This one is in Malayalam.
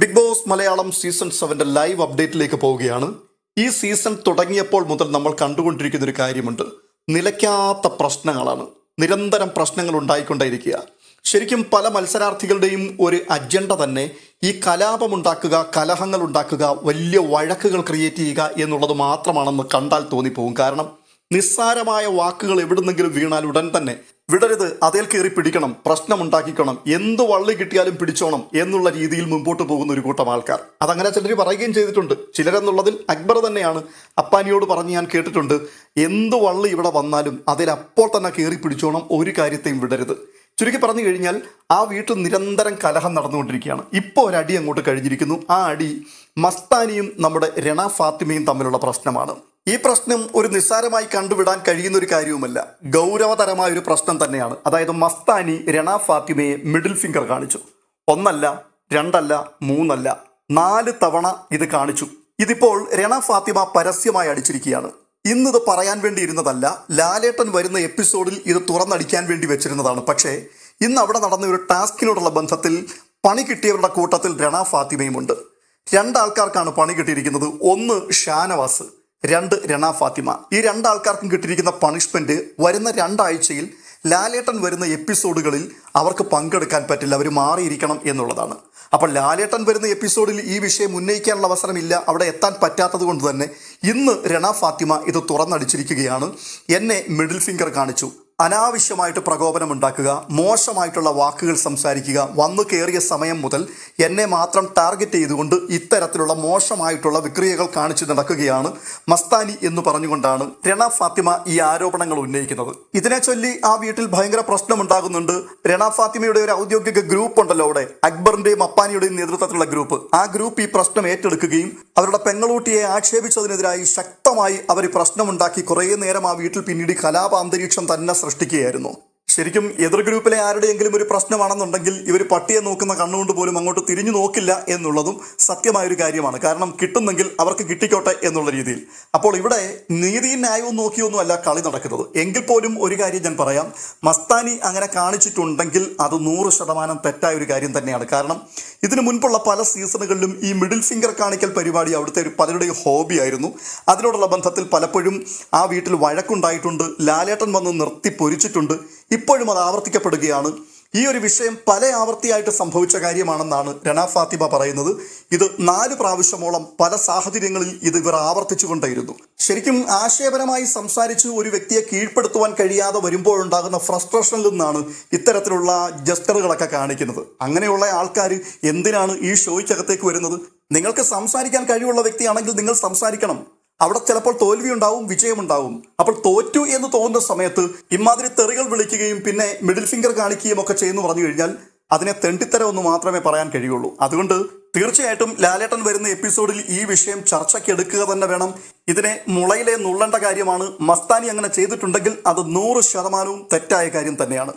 ബിഗ് ബോസ് മലയാളം സീസൺ സെവന്റെ ലൈവ് അപ്ഡേറ്റിലേക്ക് പോവുകയാണ്. ഈ സീസൺ തുടങ്ങിയപ്പോൾ മുതൽ നമ്മൾ കണ്ടുകൊണ്ടിരിക്കുന്ന ഒരു കാര്യമുണ്ട്. നിലയ്ക്കാത്ത പ്രശ്നങ്ങളാണ്. നിരന്തരം പ്രശ്നങ്ങൾ ഉണ്ടായിക്കൊണ്ടേയിരിക്കുക. ശരിക്കും പല മത്സരാർത്ഥികളുടെയും ഒരു അജണ്ട തന്നെ ഈ കലാപമുണ്ടാക്കുക കലഹങ്ങൾ ഉണ്ടാക്കുക വലിയ വഴക്കുകൾ ക്രിയേറ്റ് ചെയ്യുക എന്നുള്ളത് മാത്രമാണെന്ന് കണ്ടാൽ തോന്നിപ്പോകും കാരണം നിസ്സാരമായ വാക്കുകൾ എവിടുന്നെങ്കിലും വീണാൽ ഉടൻ തന്നെ വിടരുത് അതേൽ കയറി പിടിക്കണം പ്രശ്നമുണ്ടാക്കിക്കണം എന്ത് വള്ളി കിട്ടിയാലും പിടിച്ചോണം എന്നുള്ള രീതിയിൽ മുമ്പോട്ട് പോകുന്ന ഒരു കൂട്ടം ആൾക്കാർ. അതങ്ങനെ ചിലർ പറയുകയും ചെയ്തിട്ടുണ്ട്. ചിലരെന്നുള്ളതിൽ അക്ബർ തന്നെയാണ്. അപ്പാനിയോട് പറഞ്ഞ് ഞാൻ കേട്ടിട്ടുണ്ട് എന്ത് വള്ളി ഇവിടെ വന്നാലും അതിൽ അപ്പോൾ തന്നെ കയറി പിടിച്ചോണം ഒരു കാര്യത്തെയും വിടരുത്. ചുരുക്കി പറഞ്ഞു കഴിഞ്ഞാൽ ആ വീട്ടിൽ നിരന്തരം കലഹം നടന്നുകൊണ്ടിരിക്കുകയാണ്. ഇപ്പോൾ ഒരു അടി അങ്ങോട്ട് കഴിഞ്ഞിരിക്കുന്നു. ആ അടി മസ്താനിയും നമ്മുടെ രണ ഫാത്തിമയും തമ്മിലുള്ള പ്രശ്നമാണ്. ഈ പ്രശ്നം ഒരു നിസ്സാരമായി കണ്ടുവിടാൻ കഴിയുന്ന ഒരു കാര്യവുമല്ല. ഗൗരവതരമായ ഒരു പ്രശ്നം തന്നെയാണ്. അതായത് മസ്താനി രണ ഫാത്തിമയെ മിഡിൽ ഫിംഗർ കാണിച്ചു. ഒന്നല്ല രണ്ടല്ല മൂന്നല്ല നാല് തവണ ഇത് കാണിച്ചു. ഇതിപ്പോൾ രണ ഫാത്തിമ പരസ്യമായി അടിച്ചിരിക്കുകയാണ്. ഇന്നിത് പറയാൻ വേണ്ടി ഇരുന്നതല്ല ലാലേട്ടൻ വരുന്ന എപ്പിസോഡിൽ ഇത് തുറന്നടിക്കാൻ വേണ്ടി വെച്ചിരുന്നതാണ്. പക്ഷേ ഇന്ന് അവിടെ നടന്ന ഒരു ടാസ്കിനോടുള്ള ബന്ധത്തിൽ പണി കിട്ടിയവരുടെ കൂട്ടത്തിൽ രണ ഫാത്തിമയുമുണ്ട്. രണ്ടാൾക്കാർക്കാണ് പണി കിട്ടിയിരിക്കുന്നത്. ഒന്ന് ഷാനവാസ്. രണ്ട് രണ ഫാത്തിമ. ഈ രണ്ടാൾക്കാർക്കും കിട്ടിയിരിക്കുന്ന പണിഷ്മെന്റ് വരുന്ന രണ്ടാഴ്ചയിൽ ലാലേട്ടൻ വരുന്ന എപ്പിസോഡുകളിൽ അവർക്ക് പങ്കെടുക്കാൻ പറ്റില്ല. അവർ മാറിയിരിക്കണം എന്നുള്ളതാണ്. അപ്പോൾ ലാലേട്ടൻ വരുന്ന എപ്പിസോഡിൽ ഈ വിഷയം ഉന്നയിക്കാനുള്ള അവസരമില്ല. അവിടെ എത്താൻ പറ്റാത്തത് കൊണ്ട് തന്നെ ഇന്ന് രണ ഫാത്തിമ ഇത് തുറന്നടിച്ചിരിക്കുകയാണ്. എന്നെ മിഡിൽ ഫിംഗർ കാണിച്ചു. അനാവശ്യമായിട്ട് പ്രകോപനം ഉണ്ടാക്കുക മോശമായിട്ടുള്ള വാക്കുകൾ സംസാരിക്കുക വന്നു കയറിയ സമയം മുതൽ എന്നെ മാത്രം ടാർഗറ്റ് ചെയ്തുകൊണ്ട് ഇത്തരത്തിലുള്ള മോശമായിട്ടുള്ള വിക്രിയകൾ കാണിച്ചു നടക്കുകയാണ് മസ്താനി എന്ന് പറഞ്ഞുകൊണ്ടാണ് രണ ഫാത്തിമ ഈ ആരോപണങ്ങൾ ഉന്നയിക്കുന്നത്. ഇതിനെ ചൊല്ലി ആ വീട്ടിൽ ഭയങ്കര പ്രശ്നമുണ്ടാകുന്നുണ്ട്. രണ ഫാത്തിമയുടെ ഒരു ഔദ്യോഗിക ഗ്രൂപ്പ് ഉണ്ടല്ലോ അവിടെ അക്ബറിന്റെയും അപ്പാനിയുടെയും നേതൃത്വത്തിലുള്ള ഗ്രൂപ്പ്. ആ ഗ്രൂപ്പ് ഈ പ്രശ്നം ഏറ്റെടുക്കുകയും അവരുടെ പെങ്ങളൂട്ടിയെ ആക്ഷേപിച്ചതിനെതിരായി ശക്തമായി അവർ പ്രശ്നമുണ്ടാക്കി കുറേ നേരം ആ വീട്ടിൽ പിന്നീട് കലാപ അന്തരീക്ഷം തന്നെ സൃഷ്ടിക്കുകയായിരുന്നു. ശരിക്കും എതിർ ഗ്രൂപ്പിലെ ആരുടെയെങ്കിലും ഒരു പ്രശ്നമാണെന്നുണ്ടെങ്കിൽ ഇവർ പട്ടിയെ നോക്കുന്ന കണ്ണുകൊണ്ട് പോലും അങ്ങോട്ട് തിരിഞ്ഞു നോക്കില്ല എന്നുള്ളതും സത്യമായൊരു കാര്യമാണ്. കാരണം കിട്ടുന്നെങ്കിൽ അവർക്ക് കിട്ടിക്കോട്ടെ എന്നുള്ള രീതിയിൽ. അപ്പോൾ ഇവിടെ നീതിയും ന്യായവും നോക്കിയൊന്നുമല്ല കളി നടക്കുന്നത്. എങ്കിൽ പോലും ഒരു കാര്യം ഞാൻ പറയാം. മസ്താനി അങ്ങനെ കാണിച്ചിട്ടുണ്ടെങ്കിൽ അത് നൂറ് ശതമാനം തെറ്റായ ഒരു കാര്യം തന്നെയാണ്. കാരണം ഇതിനു മുൻപുള്ള പല സീസണുകളിലും ഈ മിഡിൽ ഫിംഗർ കാണിക്കൽ പരിപാടി അവിടുത്തെ ഒരു പലരുടെയും ഹോബി ആയിരുന്നു. അതിനോടുള്ള ബന്ധത്തിൽ പലപ്പോഴും ആ വീട്ടിൽ വഴക്കുണ്ടായിട്ടുണ്ട്. ലാലേട്ടൻ വന്ന് നിർത്തി പൊരിച്ചിട്ടുണ്ട്. ഇപ്പോഴും അത് ആവർത്തിക്കപ്പെടുകയാണ്. ഈ ഒരു വിഷയം പല ആവർത്തിയായിട്ട് സംഭവിച്ച കാര്യമാണെന്നാണ് രണ ഫാത്തിമ പറയുന്നത്. ഇത് നാല് പ്രാവശ്യമോളം പല സാഹചര്യങ്ങളിൽ ഇത് ഇവർ ആവർത്തിച്ചുകൊണ്ടേയിരുന്നു ശരിക്കും ആശയപരമായി സംസാരിച്ച് ഒരു വ്യക്തിയെ കീഴ്പ്പെടുത്തുവാൻ കഴിയാതെ വരുമ്പോഴുണ്ടാകുന്ന ഫ്രസ്ട്രേഷനിൽ നിന്നാണ് ഇത്തരത്തിലുള്ള ജസ്റ്ററുകളൊക്കെ കാണിക്കുന്നത്. അങ്ങനെയുള്ള ആൾക്കാർ എന്തിനാണ് ഈ ഷോയ്ക്കകത്തേക്ക് വരുന്നത്? നിങ്ങൾക്ക് സംസാരിക്കാൻ കഴിവുള്ള വ്യക്തിയാണെങ്കിൽ നിങ്ങൾ സംസാരിക്കണം. അവിടെ ചിലപ്പോൾ തോൽവി ഉണ്ടാവും വിജയമുണ്ടാവും. അപ്പോൾ തോറ്റു എന്ന് തോന്നുന്ന സമയത്ത് ഇമാതിരി തെറികൾ വിളിക്കുകയും പിന്നെ മിഡിൽ ഫിംഗർ കാണിക്കുകയും ഒക്കെ ചെയ്യുന്നു പറഞ്ഞു കഴിഞ്ഞാൽ അതിനെ തെണ്ടിത്തരമെന്ന് മാത്രമേ പറയാൻ കഴിയുള്ളൂ. അതുകൊണ്ട് തീർച്ചയായിട്ടും ലാലേട്ടൻ വരുന്ന എപ്പിസോഡിൽ ഈ വിഷയം ചർച്ചയ്ക്ക് എടുക്കുക തന്നെ വേണം. ഇതിനെ മുളയിലെ നുള്ളേണ്ട കാര്യമാണ്. മസ്താനി അങ്ങനെ ചെയ്തിട്ടുണ്ടെങ്കിൽ അത് നൂറ് ശതമാനവും തെറ്റായ കാര്യം തന്നെയാണ്.